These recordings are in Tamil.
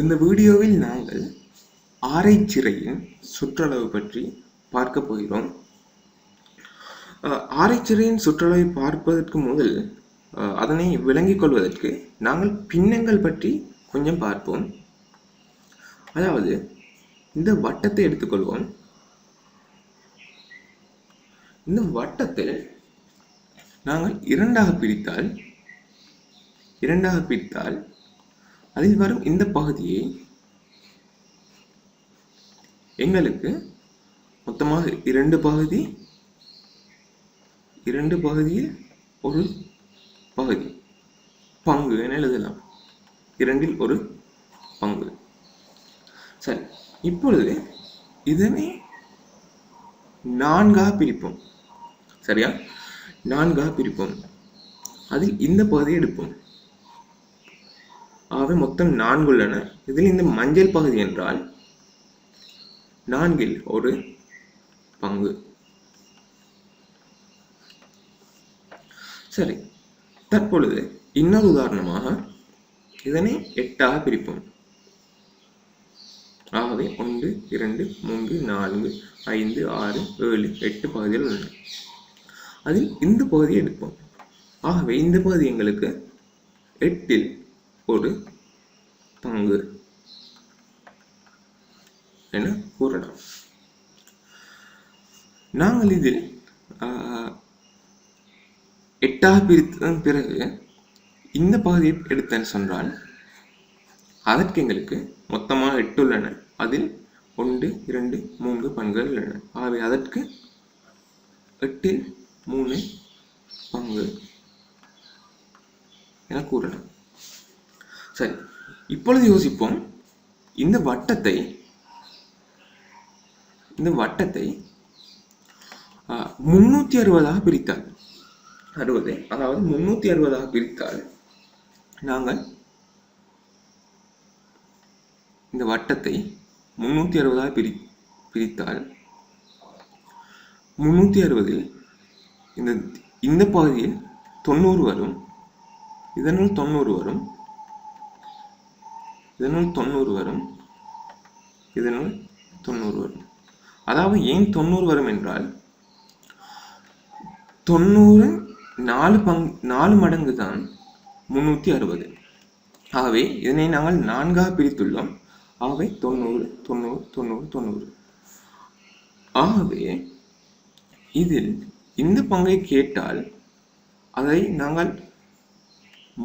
இந்த வீடியோவில் நாங்கள் ஆரைச்சிறையின் சுற்றளவு பற்றி பார்க்க போகிறோம். ஆரைச்சிறையின் சுற்றளவை பார்ப்பதற்கு முதல் அதனை விளங்கிக் கொள்வதற்கு நாங்கள் பின்னங்கள் பற்றி கொஞ்சம் பார்ப்போம். அதாவது இந்த வட்டத்தை எடுத்துக்கொள்வோம். இந்த வட்டத்தில் நாங்கள் இரண்டாக பிரித்தால் இரண்டாக பிரித்தால் அதில் வரும் இந்த பகுதியை எங்களுக்கு மொத்தமாக இரண்டு பகுதி இரண்டு பகுதியில் ஒரு பகுதி. பங்கு என எழுதலாம். இரண்டில் ஒரு பங்கு. சரி இப்பொழுது இதனை நான்காக பிரிப்போம். சரியா? நான்காக பிரிப்போம். அதில் இந்த பகுதியை எடுப்போம். ஆகவே மொத்தம் நான்கு உள்ளன. இதில் இந்த மஞ்சள் பகுதி என்றால் நான்கில் ஒரு பங்கு. சரி தற்பொழுது இன்னொரு உதாரணமாக இதனை எட்டாக பிரிப்போம். ஆகவே ஒன்று இரண்டு மூன்று நான்கு ஐந்து ஆறு ஏழு எட்டு பகுதிகள் உள்ளன. அதில் இந்த பகுதியை எடுப்போம். ஆகவே இந்த பகுதி எங்களுக்கு எட்டில் ஒரு பங்கு. என கூறலாம் நாங்கள் இதில் எட்டாக பிரித்ததன் பிறகு இந்த பகுதியை எடுத்தேன் சொன்னால் அதற்கு எங்களுக்கு மொத்தமாக எட்டு உள்ளன. அதில் ஒன்று இரண்டு மூன்று பங்குகள் உள்ளன. ஆகவே அதற்கு எட்டில் மூணு பங்கு என கூறலாம் சரி. இப்பொழுது யோசிப்போம் இந்த வட்டத்தை இந்த வட்டத்தை முன்னூற்றி அறுபதாக பிரித்தால் அறுபது அதாவது முன்னூற்றி அறுபதாக பிரித்தால் நாங்கள் இந்த வட்டத்தை முன்னூற்றி அறுபதாக பிரி பிரித்தால் முன்னூற்றி அறுபதில் இந்த இந்த பகுதியில் தொண்ணூறு வரும் இதனுள் தொண்ணூறு வரும் இதனுள் தொண்ணூறு வரும். இதனுள் தொண்ணூறு வரும். அதாவது ஏன் தொண்ணூறு வரும் என்றால் தொண்ணூறு நாலு பங் நாலு மடங்கு தான் முன்னூற்றி அறுபது. ஆகவே இதனை நாங்கள் நான்காக பிரித்துள்ளோம். ஆகவே தொண்ணூறு தொண்ணூறு தொண்ணூறு தொண்ணூறு. ஆகவே இதில் இந்த பங்கை கேட்டால் அதை நாங்கள்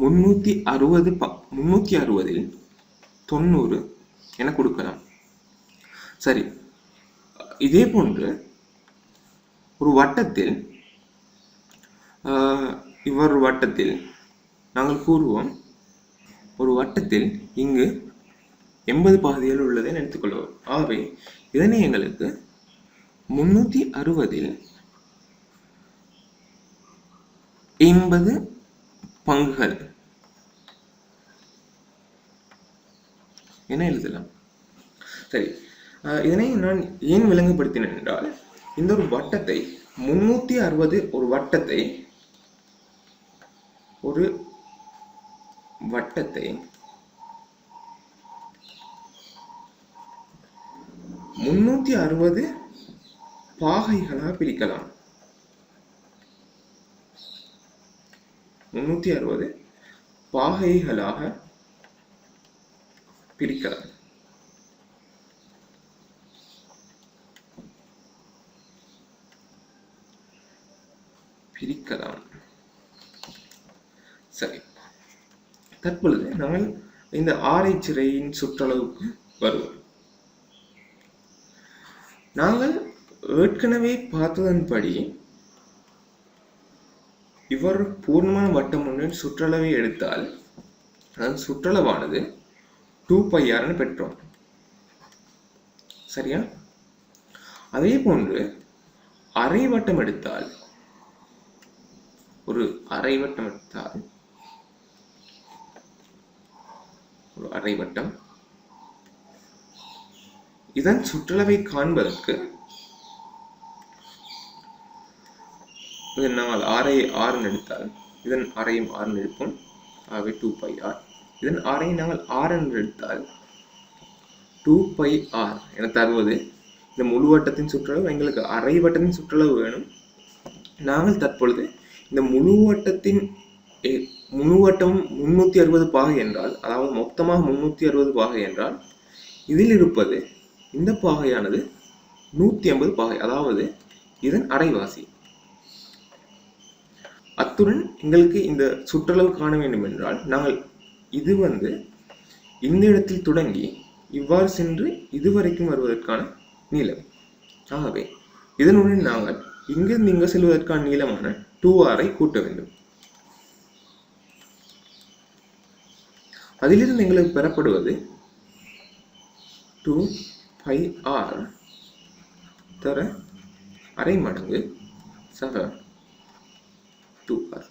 முன்னூற்றி அறுபது ப முன்னூற்றி அறுபதில் தொண்ணூறு என கொடுக்கலாம். சரி. இதே போன்று ஒரு வட்டத்தில் இவர் இவ்வாறு வட்டத்தில் நாங்கள் கூறுவோம் ஒரு வட்டத்தில் இங்கு எண்பது பகுதிகள் உள்ளதை எடுத்துக்கொள்வோம் ஆகவே இதனை எங்களுக்கு முன்னூற்றி அறுபதில் எண்பது பங்குகள் என எழுதலாம்? சரி இதனை நான் ஏன் விளங்குபடுத்தினேன் என்றால் இந்த ஒரு வட்டத்தை முன்னூற்றி அறுபது ஒரு வட்டத்தை ஒரு வட்டத்தை முன்னூற்றி அறுபது பாகைகளாக பிரிக்கலாம். முன்னூற்றி அறுபது பாகைகளாக பிரிக்கலாம் பிரிக்கலாம். சரி. தற்பொழுது நாங்கள் இந்த ஆரை சிறையின் சுற்றளவுக்கு வருவோம். நாங்கள் ஏற்கனவே பார்த்ததன்படி இவர் பூர்ணமான வட்டம் ஒன்றின் சுற்றளவை எடுத்தால் அதன் சுற்றளவானது டூ ஆர்னு பெற்றோம். சரியா? அதே போன்று அரை வட்டம் எடுத்தால் ஒரு அரை வட்டம் எடுத்தால் ஒரு அரை வட்டம் இதன் சுற்றளவை காண்பதற்கு இதனால் ஆறை ஆறு எடுத்தால் இதன் அறையும் ஆறுன்னு எடுப்போம். ஆகவே டூ பை ஆர் இதன் ஆரை நாங்கள் ஆர் என்று எடுத்தால் டூ பை ஆர் என தருவது. இந்த முழு வட்டத்தின் சுற்றளவு எங்களுக்கு அரை வட்டத்தின் சுற்றளவு வேணும். நாங்கள் தற்பொழுது இந்த முழு வட்டத்தின் எ- முழு வட்டம் முன்னூற்றி அறுபது பாகை என்றால் அதாவது மொத்தமாக முன்னூற்றி அறுபது பாகை என்றால் இதில் இருப்பது இந்த பாகையானது நூற்றி ஐம்பது பாகை அதாவது இதன் அரைவாசி. அத்துடன் எங்களுக்கு இந்த சுற்றளவு காண வேண்டும் என்றால் நாங்கள் இது வந்து இந்த இடத்தில் தொடங்கி இவ்வாறு சென்று இதுவரைக்கும் வருவதற்கான நீளம். ஆகவே இதனுடன் நாங்கள் இங்கிருந்து இங்கு செல்வதற்கான நீளமான டூ ஆரை கூட்ட வேண்டும். அதிலிருந்து எங்களுக்கு பெறப்படுவது டூ பை ஆர் தர அரை மடங்கு சக டூ ஆர்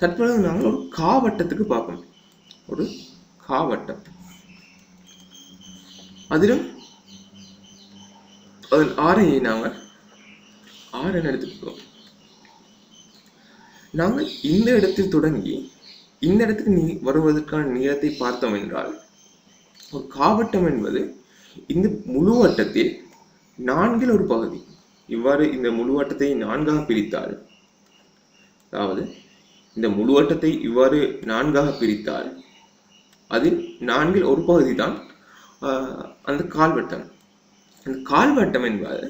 தற்பொழுது நாங்கள் ஒரு காவட்டத்துக்கு பார்ப்போம். ஒரு காவட்டம். அதிலும் அதில் ஆறையை நாங்கள் ஆறு எடுத்துக்கிட்டோம் எடுத்துக்கிறோம் நாங்கள் இந்த இடத்தில் தொடங்கி இந்த இடத்துக்கு நீ வருவதற்கான நீளத்தை பார்த்தோம் என்றால் ஒரு காவட்டம் என்பது இந்த முழு வட்டத்தில் நான்கில் ஒரு பகுதி. இவ்வாறு இந்த முழு வட்டத்தை நான்காக பிரித்தால் அதாவது இந்த முழு வட்டத்தை இவ்வாறு நான்காக பிரித்தால் அதில் நான்கில் ஒரு பகுதி தான் அந்த கால்வட்டம் அந்த கால்வட்டம் என்பது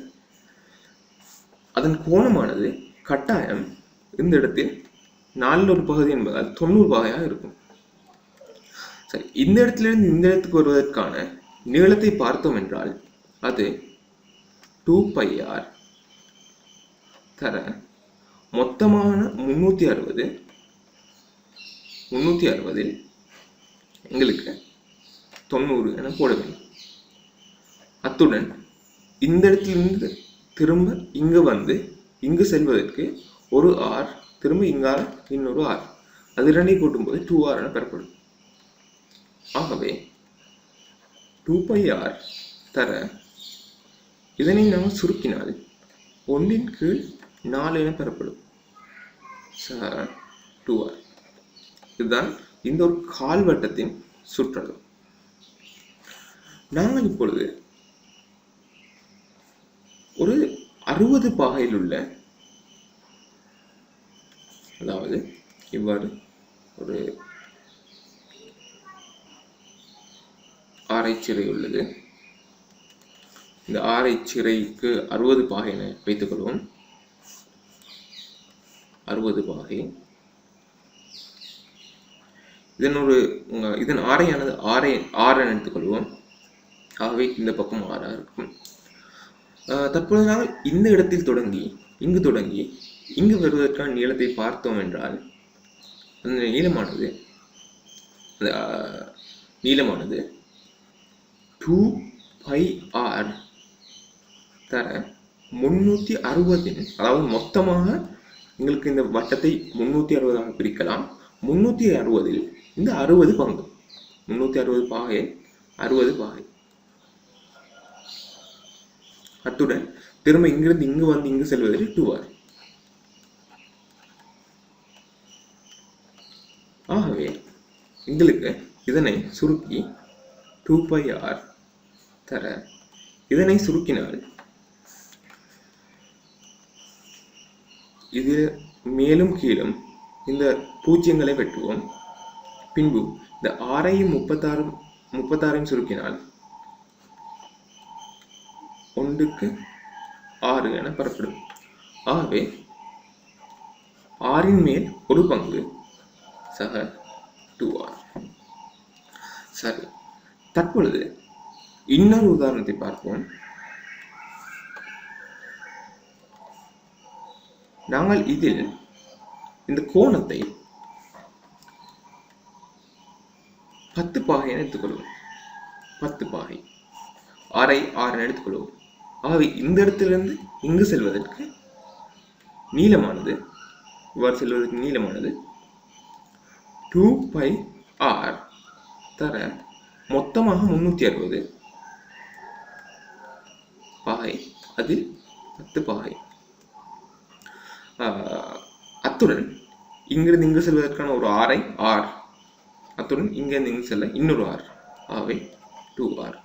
அதன் கோணமானது கட்டாயம் இந்த இடத்தில் நாலில் ஒரு பகுதி என்பதால் தொண்ணூறு பகையாக இருக்கும். சரி இந்த இடத்திலிருந்து இந்த இடத்துக்கு வருவதற்கான நீளத்தை பார்த்தோம் என்றால் அது டூ பை ஆர் தர மொத்தமான முன்னூற்றி அறுபது முன்னூற்றி அறுபதில் எங்களுக்கு தொண்ணூறு என போட வேண்டும் அத்துடன் இந்த இடத்திலிருந்து திரும்ப இங்கு வந்து இங்கு செல்வதற்கு ஒரு ஆர் திரும்ப இங்கால இன்னொரு ஆர். அது இரண்டையும் கூட்டும்போது டூ ஆர் என பெறப்படும். ஆகவே டூ பை ஆர் தர இதனை நாம் சுருக்கினால் ஒன்றின் கீழ் நாலு என பெறப்படும். டூ ஆர் இதுதான் இந்த ஒரு கால்வட்டத்தின் சுற்றளவு. நாங்கள் இப்பொழுது ஒரு அறுபது பாகையில் உள்ள அதாவது இவ்வாறு ஒரு ஆரைச்சிறை உள்ளது. இந்த ஆரைச்சிறைக்கு அறுபது பாகை என வைத்துக்கொள்வோம். அறுபது பாகை. இதன் ஒரு இதன் ஆரையானது ஆரை ஆறு என எடுத்துக்கொள்வோம். ஆகவே இந்த பக்கம் ஆறாக இருக்கும். தற்போது நாங்கள் இந்த இடத்தில் தொடங்கி இங்கு தொடங்கி இங்கு வருவதற்கான நீளத்தை பார்த்தோம் என்றால் அந்த நீளமானது அந்த, நீளமானது டூ பை ஆர் தர முன்னூற்றி அறுபதின் அதாவது மொத்தமாக எங்களுக்கு இந்த வட்டத்தை முன்னூற்றி அறுபதாக பிரிக்கலாம். முன்னூற்றி அறுபதில் இந்த அறுபது பங்கு. முன்னூற்றி அறுபது பாகை அறுபது பாகை. அத்துடன் திரும்ப இங்கிருந்து இங்கு வந்து இங்கு செல்வதற்கு டூ ஆர் ஆகவே எங்களுக்கு இதனை சுருக்கி டூ பை ஆர் தர இதனை சுருக்கினால் இது மேலும் கீழும் இந்த பூஜ்ஜியங்களை வெட்டுவோம். பின்பு இந்த ஆறையும் முப்பத்தாறு முப்பத்தாறையும் சுருக்கினால் ஒன்றுக்கு ஆறு என பெறப்படும். ஆகவே ஆறின் மேல் ஒரு பங்கு சக டூ ஆர் சரி தற்பொழுது இன்னொரு உதாரணத்தை பார்ப்போம். நாங்கள் இதில் இந்த கோணத்தை பத்து பாகை என எடுத்துக்கொள்வோம். பத்து பாகை. ஆறை ஆறு எடுத்துக்கொள்வோம். ஆகவே இந்த இடத்திலிருந்து இங்கு செல்வதற்கு நீளமானது இவ்வாறு செல்வதற்கு நீளமானது டூ பை ஆர் தர மொத்தமாக முன்னூற்றி அறுபது பாகை. அதில் பத்து பாகை. அத்துடன் இங்கிருந்து இங்கு செல்வதற்கான ஒரு ஆரை ஆர் அத்துடன் இங்கிருந்து இங்கு செல்ல இன்னொரு ஆர் ஆகவே டூ ஆர்